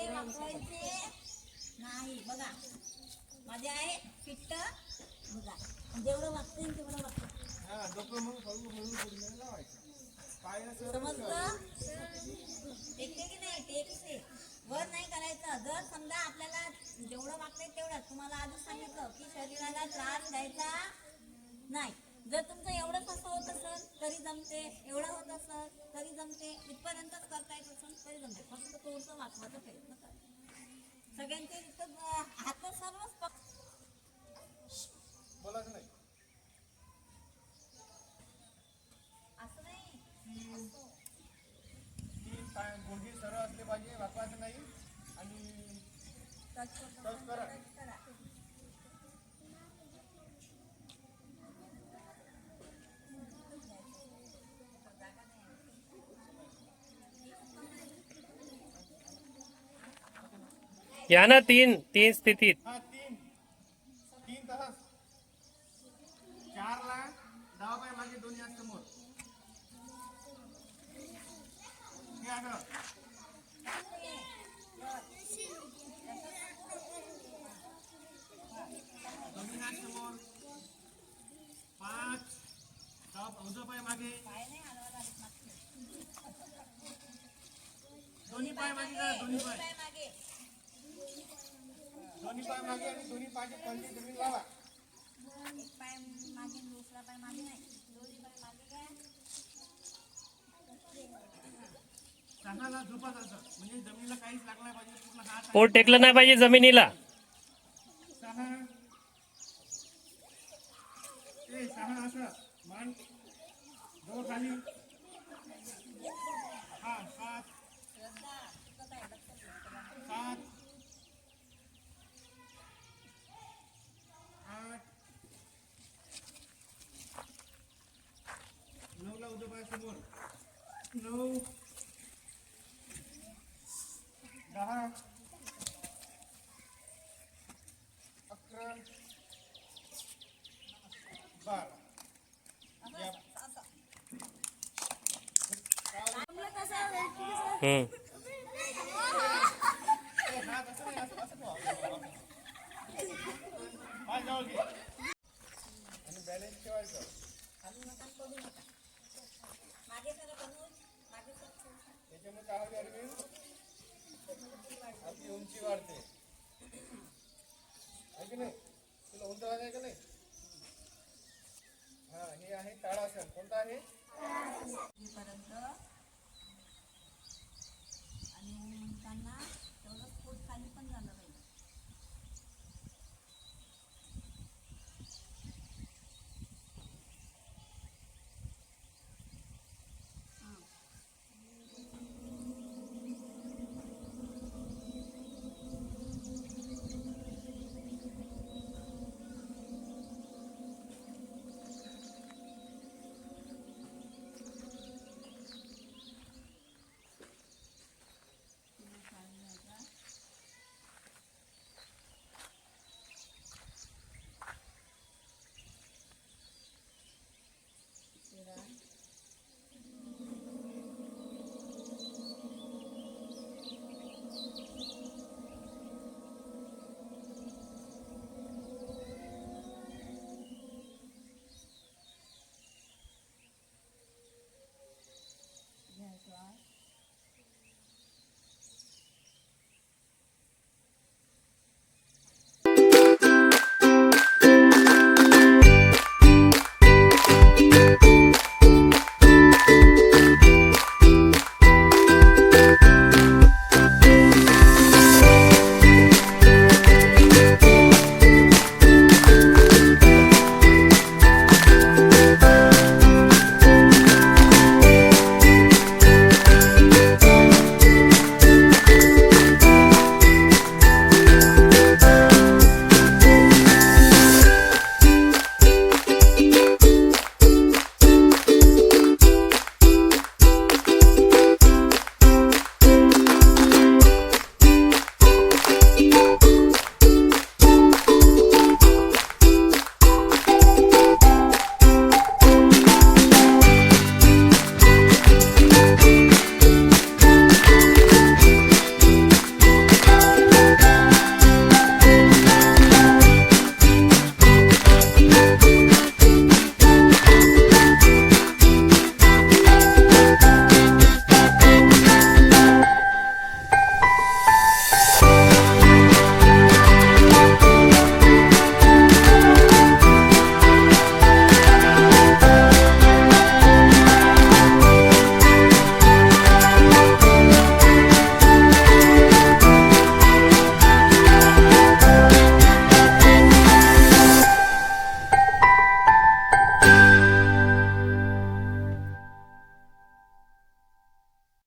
असे वापरायचे. नाही बघा. माझे आहे फिट्ट. बघा. जेवढं वागते तेवढं वागतं हा समजलं? टेकते की नाही? टेकते वर नाही करायचं. जर समजा आपल्याला जेवढं वागतंय तेवढं तुम्हाला आधीच सांगितलं की शरीराला त्रास द्यायचा नाही. जर तुमचं एवढंच तरी जमते एवढं होत असेल तरी जमते इथपर्यंतच करता येत असेल तरी जमते. फक्त थोडंसं वाचवायचा प्रयत्न करा. सगळ्यांचे इथं हात सर्वच पक बोलायचं नाही. असं नाही. गुडघे सरळ असले पाहिजे वाकवायचं नाही आणि टच करा. या ना तीन तीन स्थितीत हा तीन। तीन मागे करा? दोन्ही पाय पाय मागे दोन्ही पाय मागे आणि दोन्ही पायचे कणके जमीन लावा. एक पाय मागे आणि दुसरा पाय मागे नाही. दोन्ही पाय मागे घ्या. म्हणजे जमिनीला काहीच लागलं नाही पाहिजे पूर्ण हात पोट टेकलं नाही पाहिजे जमिनीला. सहा ए सहा असं. मान. जवळ खाली. नऊ. दहा. अकरा. बारा. हम्म. आणि बॅलन्स ठेवायचं खाली नका आणि पडू नका मागे सर बनवून मागे सर थोडंसं. त्याच्यामुळे काय होते अरविंद आपली उंची वाढते. आहे की नाही? तुला उंच आहे का नाही? हा हे आहे ताडासन. कोणतं आहे?